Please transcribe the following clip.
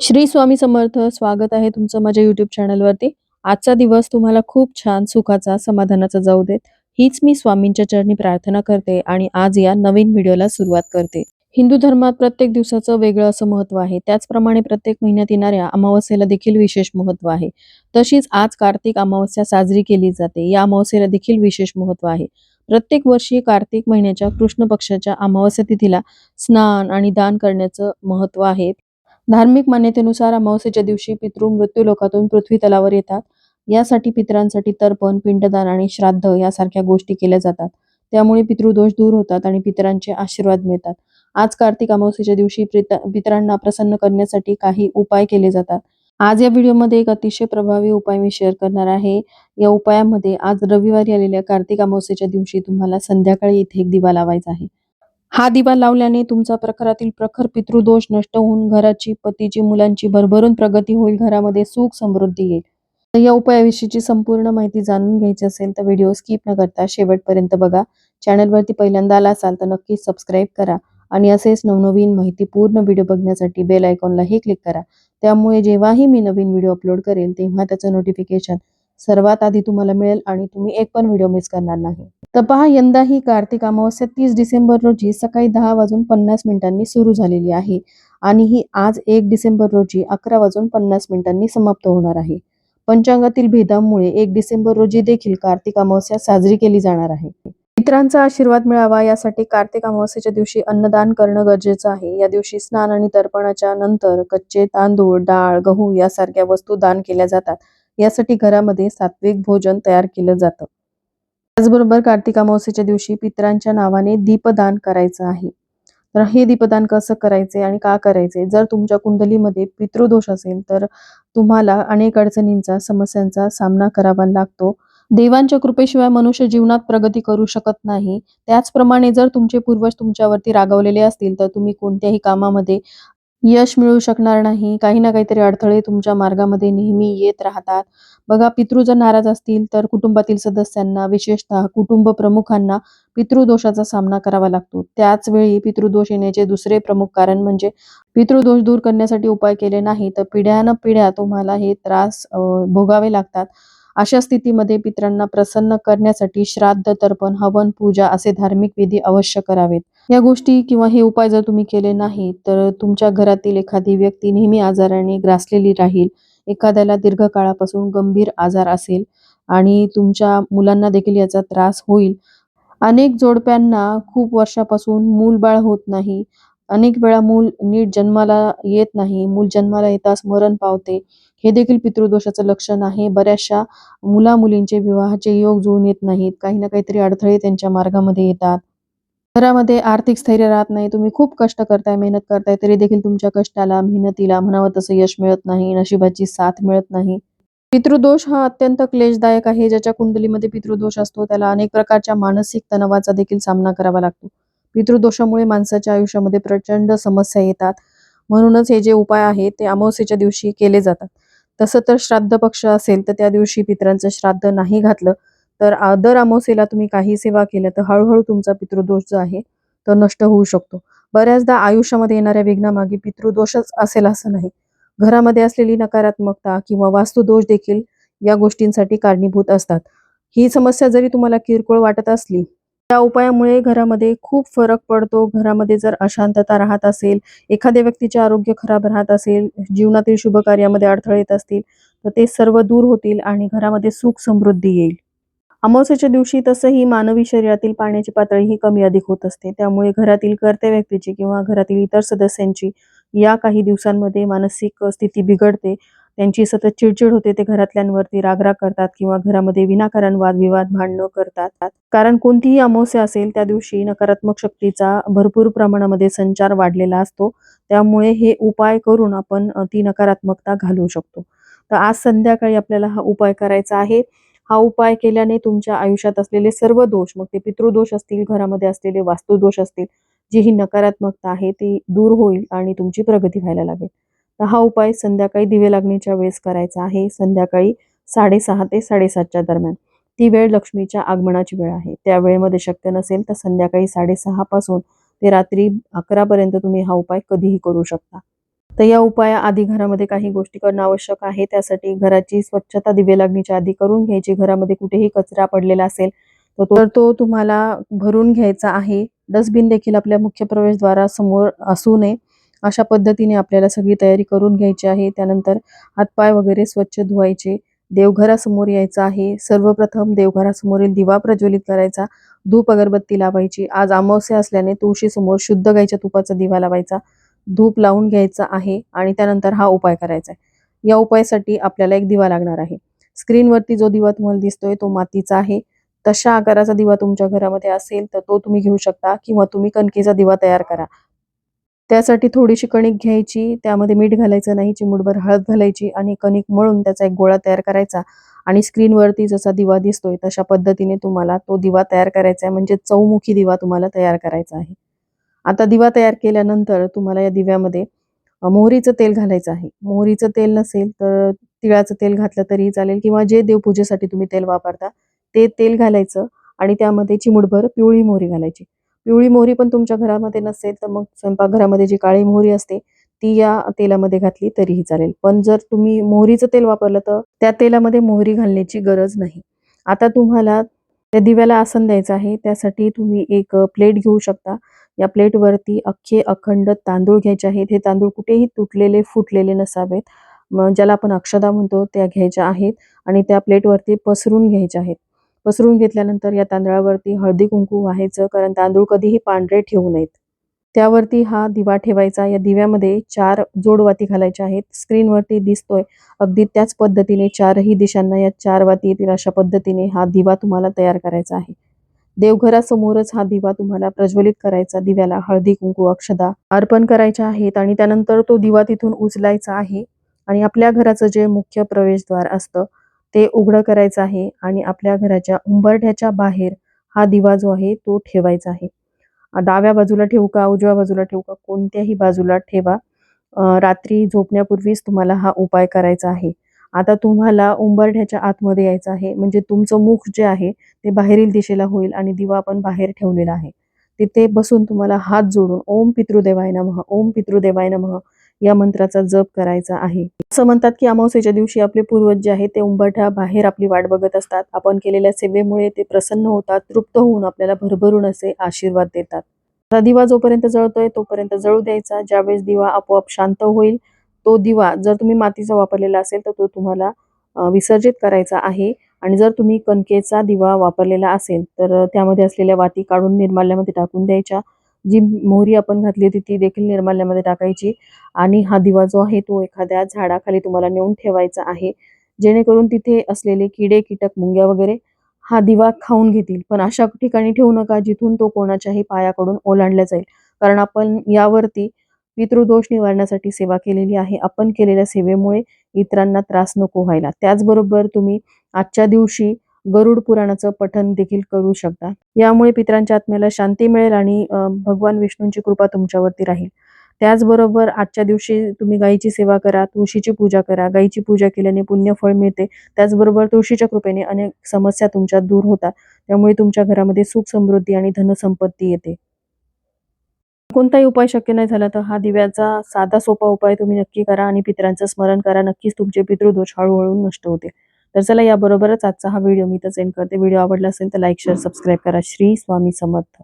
श्री स्वामी समर्थ स्वागत आहे तुमचं माझ्या युट्यूब चॅनलवरती आजचा दिवस तुम्हाला खूप छान सुखाचा समाधानाचा जाऊ देत. हीच मी स्वामींच्या चरणी प्रार्थना करते आणि आज या नवीन व्हिडिओला सुरुवात करते. हिंदू धर्मात प्रत्येक दिवसाचं वेगळं असं महत्त्व आहे. त्याचप्रमाणे प्रत्येक महिन्यात येणाऱ्या अमावस्येला देखील विशेष महत्त्व आहे. तशीच आज कार्तिक अमावस्या साजरी केली जाते. या अमावस्येला देखील विशेष महत्त्व आहे. प्रत्येक वर्षी कार्तिक महिन्याच्या कृष्ण पक्षाच्या अमावस्या तिथीला स्नान आणि दान करण्याचं महत्त्व आहे. धार्मिक मान्यतेनुसार अमावस्येच्या दिवशी पितृ मृत्यू लोकातून पृथ्वी तलावर येतात. यासाठी पितरांसाठी तर्पण पिंडदान आणि श्राद्ध यासारख्या गोष्टी केल्या जातात. त्यामुळे पितृदोष दूर होतात आणि पितरांचे आशीर्वाद मिळतात. आज कार्तिक अमावस्येच्या दिवशी पित- पितरांना प्रसन्न करण्यासाठी काही उपाय केले जातात. आज या व्हिडिओमध्ये एक अतिशय प्रभावी उपाय मी शेअर करणार आहे. या उपायामध्ये आज रविवारी आलेल्या कार्तिक अमावस्येच्या दिवशी तुम्हाला संध्याकाळी इथे एक दिवा लावायचा आहे. हा दिवा लावल्याने तुमचा प्रखरातील प्रखर पितृदोष नष्ट होऊन घराची पतीची मुलांची भरभरून प्रगती होईल घरामध्ये सुख समृद्धी येईल. तर या उपायाविषयीची संपूर्ण माहिती जाणून घ्यायची असेल तर व्हिडिओ स्किप न करता शेवटपर्यंत बघा. चॅनलवरती पहिल्यांदा आला असाल तर नक्कीच सबस्क्राईब करा आणि असेच नवनवीन माहिती पूर्ण व्हिडिओ बघण्यासाठी बेल आयकॉनलाही क्लिक करा. त्यामुळे जेव्हाही मी नवीन व्हिडिओ अपलोड करेल तेव्हा त्याचं नोटिफिकेशन सर्वात आधी तुम्हाला मिळेल आणि तुम्ही एक पण व्हिडिओ मिस करणार नाही. तर पहा यंदा ही कार्तिक अमावस्या तीस डिसेंबर रोजी सकाळी दहा वाजून पन्नास मिनिटांनी सुरू झालेली आहे आणि ही आज एक डिसेंबर रोजी अकरा वाजून पन्नास मिनिटांनी समाप्त होणार आहे. पंचांगातील भेदामुळे एक डिसेंबर रोजी देखील कार्तिक अमावस्या साजरी केली जाणार आहे. मित्रांचा आशीर्वाद मिळावा यासाठी कार्तिक अमावस्येच्या दिवशी अन्नदान करणं गरजेचं आहे. या दिवशी स्नान आणि तर्पणाच्या नंतर कच्चे तांदूळ डाळ गहू यासारख्या वस्तू दान केल्या जातात. यासाठी घरामध्ये सात्विक भोजन तयार केलं जातं. त्याचबरोबर कार्तिक अमावस्येच्या दिवशी पितरांच्या नावाने दीपदान करायचं आहे. तर हे दीपदान कसं करायचे आणि का करायचे? जर तुमच्या कुंडलीमध्ये पितृदोष असेल तर तुम्हाला अनेक अडचणींचा समस्यांचा सामना करावा लागतो. देवांच्या कृपेशिवाय मनुष्य जीवनात प्रगती करू शकत नाही. त्याचप्रमाणे जर तुमचे पूर्वज तुमच्यावरती रागवलेले असतील तर तुम्ही कोणत्याही कामामध्ये यश मिळू शकणार नाही. काही ना काहीतरी अडथळे तुमच्या मार्गामध्ये नेहमी येत राहतात. बघा पितृ जर नाराज असतील तर कुटुंबातील सदस्यांना विशेषतः कुटुंब प्रमुखांना पितृदोषाचा सामना करावा लागतो. त्याच वेळी पितृदोष येण्याचे दुसरे प्रमुख कारण म्हणजे पितृदोष दूर करण्यासाठी उपाय केले नाही तर पिढ्यान पिढ्या तुम्हाला हे त्रास भोगावे लागतात. अशा स्थितीमध्ये पितरांना प्रसन्न करण्यासाठी श्राद्ध तर्पण हवन पूजा असे धार्मिक विधी अवश्य करावेत. या गोष्टी किंवा हे उपाय जर तुम्ही केले नाही तर तुमच्या घरातील एखादी व्यक्ती नेहमी आजाराने ग्रासलेली राहील. एखाद्याला दीर्घकाळापासून गंभीर आजार असेल आणि तुमच्या मुलांना देखील याचा त्रास होईल. अनेक जोडप्यांना खूप वर्षापासून मूलबाळ होत नाही. अनेक वेळा मूल नीट जन्माला येत नाही. मूल जन्माला येताच मरण पावते. हे देखील पितृदोषाचं लक्षण आहे. बऱ्याचशा मुला मुलींचे विवाहाचे योग जुळून येत नाहीत. काही ना काहीतरी अडथळे त्यांच्या मार्गामध्ये येतात. घरामध्ये आर्थिक स्थैर्य राहत नाही. तुम्ही खूप कष्ट करताय मेहनत करताय तरी देखील तुमच्या कष्टाला मेहनतीला म्हणावं तसं यश मिळत नाही नशिबाची साथ मिळत नाही. पितृदोष हा अत्यंत क्लेशदायक आहे. ज्याच्या कुंडलीमध्ये पितृदोष असतो त्याला अनेक प्रकारच्या मानसिक तणावाचा देखील सामना करावा लागतो. पितृदोषामुळे माणसाच्या आयुष्यामध्ये प्रचंड समस्या येतात. म्हणूनच हे जे उपाय आहेत ते अमावस्येच्या दिवशी केले जातात. तसं तर श्राद्ध पक्ष असेल तर त्या दिवशी पितरांचं श्राद्ध नाही घातलं. तर दर अमावस्येला तुम्ही काही सेवा केल्या तर हळूहळू तुमचा पितृदोष जो आहे तो नष्ट होऊ शकतो. बऱ्याचदा आयुष्यामध्ये येणाऱ्या विघ्नामागे पितृदोषच असेल असं नाही. घरामध्ये असलेली नकारात्मकता किंवा वास्तुदोष देखील या गोष्टींसाठी कारणीभूत असतात. ही समस्या जरी तुम्हाला किरकोळ वाटत असली त्या उपायामुळे घरामध्ये खूप फरक पडतो. घरामध्ये जर अशांतता राहत असेल एखाद्या व्यक्तीचे आरोग्य खराब राहत असेल जीवनातील शुभ कार्यामध्ये अडथळे येत असतील तर ते सर्व दूर होतील आणि घरामध्ये सुख समृद्धी येईल. अमावस्येच्या दिवशी तसंही मानवी शरीरातील पाण्याची पातळी ही कमी अधिक होत असते. त्यामुळे घरातील कर्त्या व्यक्तीची किंवा घरातील इतर सदस्यांची या काही दिवसांमध्ये मानसिक स्थिती बिघडते. त्यांची सतत चिडचिड होते ते घरातल्यांवरती रागराग करतात किंवा घरामध्ये विनाकारण वादविवाद भांडणं करतात. कारण कोणतीही अमावस्या असेल त्या दिवशी नकारात्मक शक्तीचा भरपूर प्रमाणामध्ये संचार वाढलेला असतो. त्यामुळे हे उपाय करून आपण ती नकारात्मकता घालवू शकतो. तर आज संध्याकाळी आपल्याला हा उपाय करायचा आहे. हा उपाय केल्याने तुमच्या आयुष्यात असलेले सर्व दोष मग ते पितृदोष असतील घरामध्ये असलेले वास्तुदोष असतील जी ही नकारात्मकता आहे ती दूर होईल आणि तुमची प्रगती व्हायला लागेल. तर हा उपाय संध्याकाळी दिवे लागणीच्या वेळेस करायचा आहे. संध्याकाळी साडेसहा ते साडेसातच्या दरम्यान. ती वेळ लक्ष्मीच्या आगमनाची वेळ आहे. त्या वेळेमध्ये शक्य नसेल तर संध्याकाळी साडेसहा पासून ते रात्री अकरापर्यंत तुम्ही हा उपाय कधीही करू शकता. तर या उपाया आधी घरामध्ये काही गोष्टी करणं आवश्यक आहे. त्यासाठी घराची स्वच्छता दिवे लागण्याच्या आधी करून घ्यायची. घरामध्ये कुठेही कचरा पडलेला असेल तर तो- तर तो तुम्हाला भरून घ्यायचा आहे. डस्टबिन देखील आपल्या मुख्य प्रवेशद्वारासमोर असू नये. अशा पद्धतीने आपल्याला सगळी तयारी करून घ्यायची आहे. त्यानंतर हातपाय वगैरे स्वच्छ धुवायचे. देवघरासमोर यायचं आहे. सर्वप्रथम देवघरासमोरील दिवा प्रज्वलित करायचा. धूप अगरबत्ती लावायची. आज अमावस्या असल्याने तुळशीसमोर शुद्ध गाईच्या तुपाचा दिवा लावायचा. धूप लावून घ्यायचा आहे आणि त्यानंतर हा उपाय करायचा आहे. या उपायासाठी आपल्याला एक दिवा लागणार आहे. स्क्रीनवरती जो दिवा तुम्हाला दिसतोय तो मातीचा आहे. तशा आकाराचा दिवा तुमच्या घरामध्ये असेल तर तो तुम्ही घेऊ शकता किंवा तुम्ही कणकेचा दिवा तयार करा. त्यासाठी थोडीशी कणिक घ्यायची त्यामध्ये मीठ घालायचं नाही चिमूटभर हळद घालायची आणि कणिक मळून त्याचा एक गोळा तयार करायचा. आणि स्क्रीनवरती जसा दिवा दिसतोय तशा पद्धतीने तुम्हाला तो दिवा तयार करायचा आहे म्हणजे चौमुखी दिवा तुम्हाला तयार करायचा आहे. आता दिवा तयार केल्यानंतर तुम्हाला या दिव्यामध्ये मोहरीचं तेल घालायचं आहे. मोहरीचं तेल नसेल तर तिळाचं तेल घातलं तरी चालेल किंवा जे देवपूजेसाठी तुम्ही तेल वापरता ते तेल घालायचं आणि त्यामध्ये चिमुटभर पिवळी मोहरी घालायची. पिवळी मोहरी पण तुमच्या घरामध्ये नसेल तर मग स्वयंपाकघरामध्ये जी काळी मोहरी असते ती या तेलामध्ये घातली तरीही चालेल. पण जर तुम्ही मोहरीचं तेल वापरलं तर त्या तेलामध्ये मोहरी घालण्याची गरज नाही. आता तुम्हाला त्या दिव्याला आसन द्यायचं आहे त्यासाठी तुम्ही एक प्लेट घेऊ शकता. या प्लेटवरती अख्खे अखंड तांदूळ घ्यायचे आहेत. हे तांदूळ कुठेही तुटलेले फुटलेले नसावेत. ज्याला आपण अक्षदा म्हणतो त्या घ्यायच्या आहेत आणि त्या प्लेटवरती पसरून घ्यायच्या आहेत. पसरून घेतल्यानंतर या तांदळावरती हळदी कुंकू व्हायचं कारण तांदूळ कधीही पांढरे ठेवू नयेत. त्यावरती हा दिवा ठेवायचा. या दिव्यामध्ये चार जोडवाती घालायच्या आहेत. स्क्रीनवरती दिसतोय अगदी त्याच पद्धतीने चारही दिशांना या चार वाती येतील अशा पद्धतीने हा दिवा तुम्हाला तयार करायचा आहे. देवघरासमोरच हा दिवा तुम्हाला प्रज्वलित करायचा दिव्याला हळदी कुंकू अक्षदा अर्पण करायच्या आहेत आणि त्यानंतर तो दिवा तिथून उचलायचा आहे. आणि आपल्या घराचं जे मुख्य प्रवेशद्वार असतं ते उघडं करायचं आहे आणि आपल्या घराच्या उंबरठ्याच्या बाहेर हा दिवा जो आहे तो ठेवायचा आहे. डाव्या बाजूला ठेवू का उजव्या बाजूला ठेवू का कोणत्याही बाजूला ठेवा. रात्री झोपण्यापूर्वीच तुम्हाला हा उपाय करायचा आहे. आता तुम्हाला उंबरठ्याच्या आतमध्ये यायचं आहे. म्हणजे तुमचं मुख जे आहे ते बाहेरील दिशेला होईल आणि दिवा आपण बाहेर ठेवलेला आहे. तिथे बसून तुम्हाला हात जोडून ओम पितृदेवाय नमः ओम पितृदेवाय नमः या मंत्राचा जप करायचा आहे. असं म्हणतात की अमावस्येच्या दिवशी आपले पूर्वज जे आहेत ते उंबरठ्या बाहेर आपली वाट बघत असतात. आपण केलेल्या सेवेमुळे ते प्रसन्न होतात तृप्त होऊन आपल्याला भरभरून असे आशीर्वाद देतात. आता दिवा जोपर्यंत जळतोय तोपर्यंत जळू द्यायचा. ज्यावेळेस दिवा आपोआप शांत होईल तो दिवा जर तुम्ही मातीचा वापरलेला असेल तर तो तुम्हाला विसर्जित करायचा आहे. आणि जर तुम्ही कणकेचा दिवा वापरलेला असेल तर त्यामध्ये असलेल्या वाती काढून निर्माल्यामध्ये टाकून द्यायच्या. जी मोहरी आपण घातली होती ती देखील निर्माल्यामध्ये टाकायची. आणि हा दिवा जो आहे तो एखाद्या झाडाखाली तुम्हाला नेऊन ठेवायचा आहे. जेणेकरून तिथे असलेले किडे कीटक मुंग्या वगैरे हा दिवा खाऊन घेतील. पण अशा ठिकाणी ठेवू नका जिथून तो कोणाच्याही पायाकडून ओलांडला जाईल. कारण आपण यावरती पितृदोष निवारण्यासाठी सेवा केलेली आहे. आपण केलेल्या सेवेमुळे इतरांना त्रास नको व्हायला. त्याचबरोबर तुम्ही आजच्या दिवशी गरुड पुराणाचं पठन देखील करू शकता. यामुळे पितरांच्या आत्म्याला शांती मिळेल आणि भगवान विष्णूंची कृपा तुमच्यावरती राहील. त्याचबरोबर आजच्या दिवशी तुम्ही गायीची सेवा करा तुळशीची पूजा करा गायीची पूजा केल्याने पुण्यफळ मिळते. त्याचबरोबर तुळशीच्या कृपेने अनेक समस्या तुमच्या दूर होतात. त्यामुळे तुमच्या घरामध्ये सुख समृद्धी आणि धनसंपत्ती येते. कोणताही उपाय शक्य नाही झाला तर हा दिव्याचा साधा सोपा उपाय तुम्ही नक्की करा आणि पितरांचं स्मरण करा. नक्कीच तुमचे पितृदोष हळूहळू नष्ट होते तर चला याबरोबरच आजचा हा व्हिडिओ मी तर सेंड करते. व्हिडिओ आवडला असेल तर लाईक शेअर सबस्क्राईब करा. श्री स्वामी समर्थ.